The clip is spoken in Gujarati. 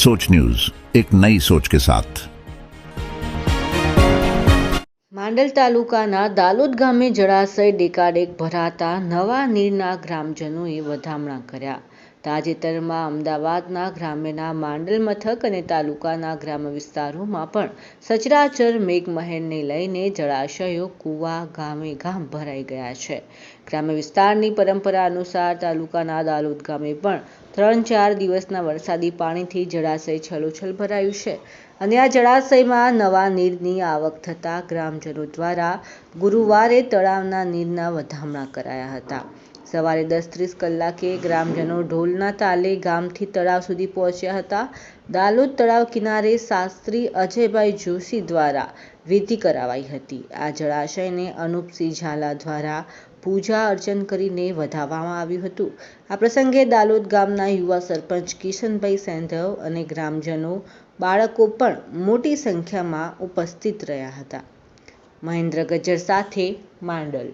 सोच न्यूज एक नई सोच के साथ માંડલ તાલુકાના દાલોદ ગામે જળાશય ડેકાડેક ભરાતા નવા નીરના ગ્રામજનોએ વધામણા કર્યા તાજેતરમાં અમદાવાદના ગ્રામ્યના માંડલ મથક અને તાલુકાના ગ્રામ્ય વિસ્તારોમાં પણ સચરાચર મેઘમહેરને લઈને જળાશયો કૂવા ગામે ગામ ભરાઈ ગયા છે ગ્રામ્ય વિસ્તારની પરંપરા અનુસાર તાલુકાના દાલોદ ગામે પણ ત્રણ ચાર દિવસના વરસાદી પાણીથી જળાશય છલોછલ ભરાયું છે અને આ જળાશયમાં નવા નીરની આવક થતાં ગ્રામજનો દ્વારા ગુરુવારે તળાવના નીરના વધામણા કરાયા હતા. સવારે દસ ત્રીસ કલાકે ગ્રામજનો ઢોલના તાલે ગામથી તળાવ સુધી પહોંચ્યા હતા. દાલોદ તળાવ કિનારે શાસ્ત્રી અજયભાઈ જોશી દ્વારા વિધિ કરાવાઈ હતી. આ જળાશયને અનુપસિંહ ઝાલા દ્વારા પૂજા અર્ચન કરીને વધાવવામાં આવ્યું હતું. આ પ્રસંગે દાલોદ ગામના યુવા સરપંચ કિશનભાઈ સેંધવ અને ગ્રામજનો બાળકો પણ મોટી સંખ્યામાં ઉપસ્થિત રહ્યા હતા. મહેન્દ્ર ગજ્જર સાથે માંડલ